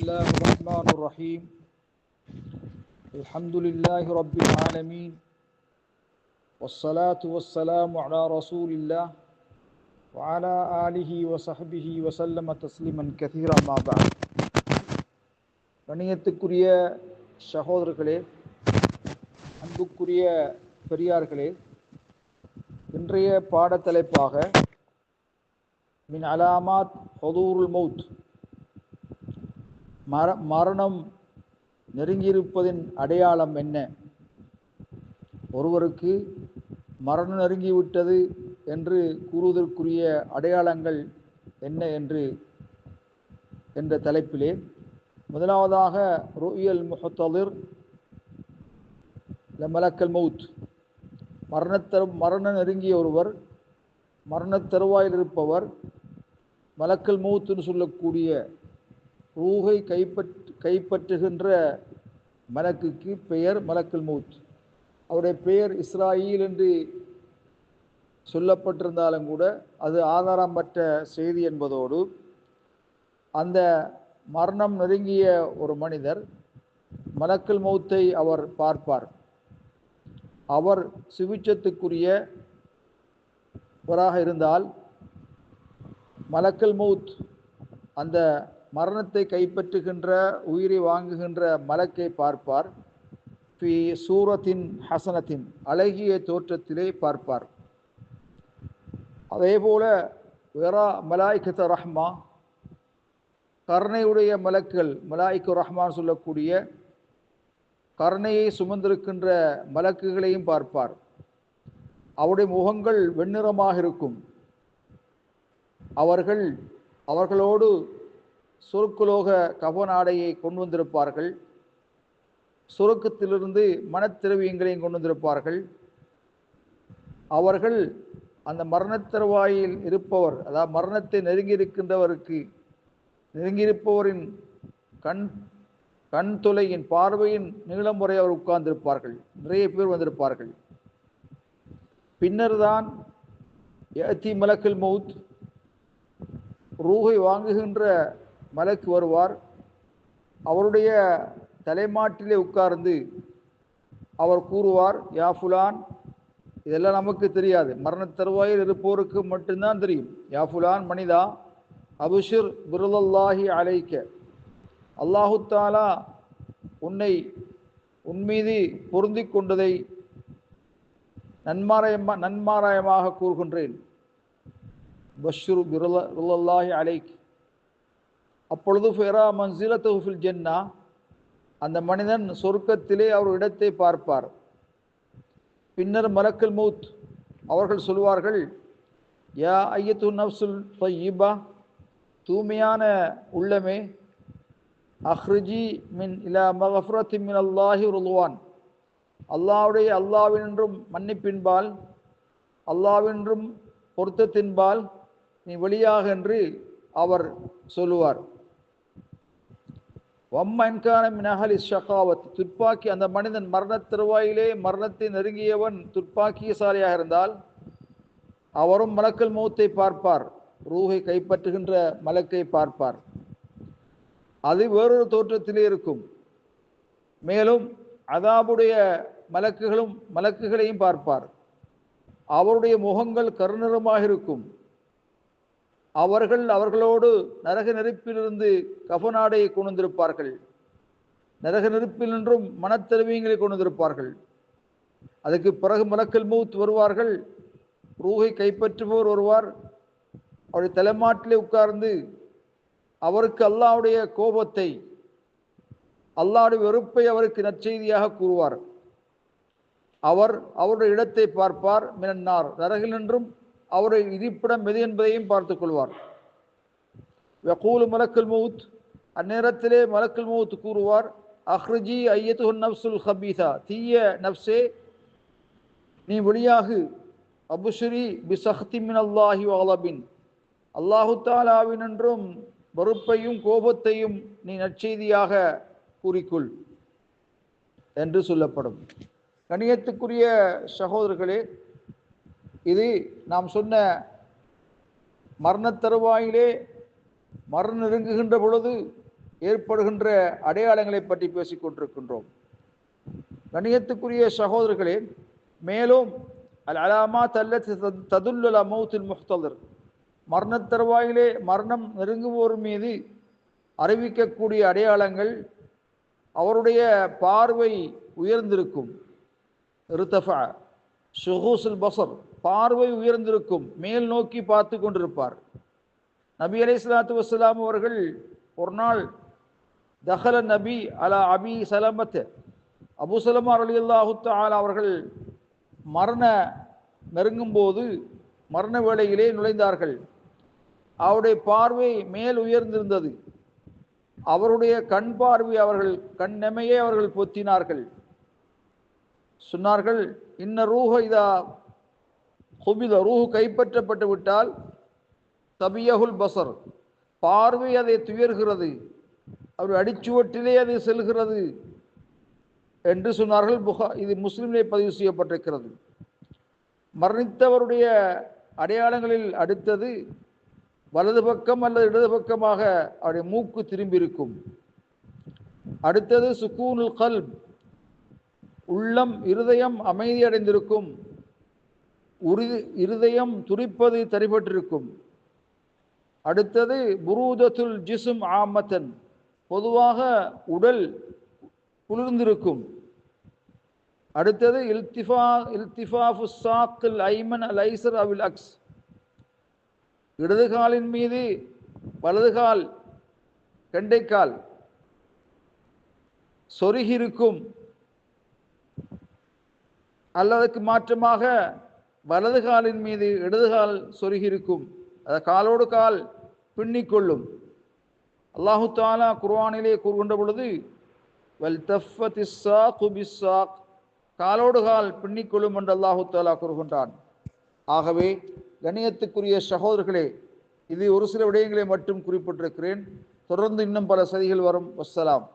الله الرحمن الرحيم الحمد لله رب العالمين والصلاة والسلام على رسول الله وعلى آله وصحبه وسلم تسليما كثيرا ما بعد கணியத்துக்குரிய சகோதரர்களே அன்புக்குரிய பெரியார்களே இன்றைய பாடத்தலைப்பாக மின் அலாமாத் ஹொதூருல் மவுத் மர மரணம் நெருங்கியிருப்பதின் அடையாளம் என்ன? ஒருவருக்கு மரணம் நெருங்கிவிட்டது என்று கூறுவதற்குரிய அடையாளங்கள் என்ன என்று என்ற தலைப்பிலே. முதலாவதாக ரோயல் முஹத்தலிர் மலக்கல் மவுத். மரணத்தரு மரணம் நெருங்கிய ஒருவர் மரணத் தருவாயில் இருப்பவர் மலக்கல் மவுத்துன்னு சொல்லக்கூடிய ரூகை கைப்பற் கைப்பற்றுகின்ற மலக்குக்கு பெயர் மலக்குல் மவுத் அவருடைய பெயர் இஸ்ராயில் என்று சொல்லப்பட்டிருந்தாலும் கூட அது ஆதாரமற்ற செய்தி என்பதோடு அந்த மரணம் நெருங்கிய ஒரு மனிதர் மலக்கல் மௌத்தை அவர் பார்ப்பார். அவர் சிவிச்சத்துக்குரியவராக இருந்தால் மலக்கல் மௌத் அந்த மரணத்தை கைப்பற்றுகின்ற உயிரை வாங்குகின்ற மலக்கை பார்ப்பார். ஃபி சூரத்தின் ஹசனத்தின் அழகிய தோற்றத்திலே பார்ப்பார். அதே போல வெரா மலாய்கத்த ரஹ்மா கருணையுடைய மலக்கள் மலாய்க்கு ரஹ்மான் சொல்லக்கூடிய கருணையை சுமந்திருக்கின்ற மலக்குகளையும் பார்ப்பார். அவருடைய முகங்கள் வெண்ணிறமாக இருக்கும். அவர்கள் அவர்களோடு சுருக்குலோக கபநாடையை கொண்டு வந்திருப்பார்கள் சுருக்கத்திலிருந்து மனத்திரவியங்களையும் கொண்டு வந்திருப்பார்கள் அவர்கள் அந்த மரணத்தருவாயில் இருப்பவர் அதாவது மரணத்தை நெருங்கி இருக்கின்றவருக்கு நெருங்கியிருப்பவரின் கண் கண் துளையின் பார்வையின் நீளம் முறை அவர் உட்கார்ந்திருப்பார்கள். நிறைய பேர் வந்திருப்பார்கள். பின்னர் தான் ஏத்தி மலக்கில் மவுத் ரூகை வாங்குகின்ற மலக்கு வருவார். அவருடைய தலைமாட்டிலே உட்கார்ந்து அவர் கூறுவார் யா ஃபுலான் இதெல்லாம் நமக்கு தெரியாது. மரண தருவாயில் இருப்போருக்கு மட்டும்தான் தெரியும். யா ஃபுலான் மனிதா அபுஷிர் பிருலல்லாஹி அழைக்க அல்லாஹு தாலா உன்னை உன்மீது பொருந்தி கொண்டதை நன்மாராயமா நன்மாராயமாக கூறுகின்றேன். பஷ்ரு பிருலல்லாஹி அலைக். அப்பொழுது ஃபெரா மன்சில தொகுஃபில் ஜென்னா அந்த மனிதன் சொர்க்கத்திலே அவர் இடத்தை பார்ப்பார். பின்னர் மலக்கல் மூத் அவர்கள் சொல்வார்கள் யா ஐயத்து நப்சுல் தொய்யிபா தூய்மையான உள்ளமே அஹ்ரிஜி மின் இலா மகஃப்ரத்தி மின் அல்லாஹி உருவான் அல்லாவுடைய அல்லாவினின்றும் மன்னிப்பின்பால் அல்லாவின்றும் பொருத்தத்தின்பால் நீ வெளியாக என்று அவர் சொல்லுவார். வம்மன்கான மினஹலி ஷகாவத் துப்பாக்கி அந்த மனிதன் மரண திருவாயிலே மரணத்தை நெருங்கியவன் துப்பாக்கியசாலியாக இருந்தால் அவரும் மலக்கல் மௌத்தை பார்ப்பார் ரூகை கைப்பற்றுகின்ற மலக்கை பார்ப்பார். அது வேறொரு தோற்றத்திலே இருக்கும். மேலும் அதாபுடைய மலக்குகளும் மலக்குகளையும் பார்ப்பார். அவருடைய முகங்கள் கருநிறமாக இருக்கும். அவர்கள் அவர்களோடு நரக நெருப்பிலிருந்து கபநாடையை கொண்டிருப்பார்கள். நரக நெருப்பில் நின்றும் மனத்தெருவியங்களை கொண்டிருப்பார்கள். அதுக்கு பிறகு மலக்கல் மூத் வருவார்கள். ரூகை கைப்பற்றுபவர் வருவார் அவருடைய தலைமாட்டிலே உட்கார்ந்து அவருக்கு அல்லாவுடைய கோபத்தை அல்லாவுடைய வெறுப்பை அவருக்கு நற்செய்தியாக கூறுவார். அவர் அவருடைய இடத்தை பார்ப்பார். மினன்னார். நரகில் நின்றும் அவருடைய இருப்பிடம் எது என்பதையும் பார்த்துக் கொள்வார். வக்கூலு மலக்குல் மவுத் அந்நேரத்திலே மலக்குல் மவுத் கூறுவார் அஹ்ரிஜி ஐயத்து நப்சுல் ஹபீசா தீய நப்சே நீ வெளியாகு அபுஷரி பிசஹ்தி மின் அல்லாஹி வாலபின் அல்லாஹு தாலாவினென்றும் வெறுப்பையும் கோபத்தையும் நீ நற்செய்தியாக கூறிக்கொள் என்று சொல்லப்படும். கணியத்துக்குரிய சகோதரர்களே இது நாம் சொன்ன மரணத் தருவாயிலே மரணம் நெருங்குகின்ற பொழுது ஏற்படுகின்ற அடையாளங்களை பற்றி பேசிக் கொண்டிருக்கின்றோம். கணியத்துக்குரிய சகோதரர்களே மேலும் அல் அலாமா தல்ல ததுல்லுல் மௌத்தில் முஹ்தலர் மரணத் தருவாயிலே மரணம் நெருங்குவோர் மீது அறிவிக்கக்கூடிய அடையாளங்கள் அவருடைய பார்வை உயர்ந்திருக்கும். ரித்தஃபா ஷுஹூசுல் பசர் பார்வை உயர்ந்திருக்கும் மேல் நோக்கி பார்த்து கொண்டிருப்பார். நபி அலை சலாத்து வசலாம் அவர்கள் ஒரு நாள் தஹல நபி அலா அபி சலமத் அபு சலமா அலி அல்லாஹு அவர்கள் மரண நெருங்கும் போது மரண வேளையிலே நுழைந்தார்கள். அவருடைய பார்வை மேல் உயர்ந்திருந்தது. அவருடைய கண் பார்வை அவர்கள் கண் நெமையை அவர்கள் பொத்தினார்கள். சொன்னார்கள் இன்ன ரூஹ இதா குபித ரூஹு கைப்பற்றப்பட்டு விட்டால் தபியகுல் பசர் பார்வை அதை துயர்கிறது அவர் அடிச்சுவட்டிலே அது செல்கிறது என்று சொன்னார்கள் புகா இது முஸ்லீமிலே பதிவு செய்யப்பட்டிருக்கிறது. மரணித்தவருடைய அடையாளங்களில் அடுத்தது வலது பக்கம் அல்லது இடது பக்கமாக அவருடைய மூக்கு திரும்பி இருக்கும் அடுத்தது சுக்கூனுல் கல்ப் உள்ளம் இருதயம் அமைதி அடைந்திருக்கும் இருதயம் துடிப்பது தரிபட்டிருக்கும். அடுத்தது புரூதத்துல் ஜிசும் ஆமத்தன். பொதுவாக உடல் குளிர்ந்திருக்கும். அடுத்தது இல்திஃபா இல்திஃபாஃபு சாக்கில் ஐமன் அல் ஐசர் அவில் அக்ஸ். இடது காலின் மீது வலது கால் கெண்டைக்கால். சொருகியிருக்கும். அல்லதுக்கு மாற்றமாக வலது காலின் மீது இடது கால் சொருகியிருக்கும். அதை காலோடு கால் பின்னிக்கொள்ளும். அல்லாஹு தாலா குர்வானிலே கூறுகின்ற பொழுது வல் தஃபத் காலோடு கால் பின்னிக்கொள்ளும் என்று அல்லாஹு தாலா கூறுகின்றான். ஆகவே கணியத்துக்குரிய சகோதரர்களே இது ஒரு சில விடயங்களை மட்டும் குறிப்பிட்டிருக்கிறேன். தொடர்ந்து இன்னும் பல சதிகள் வரும். வசலாம்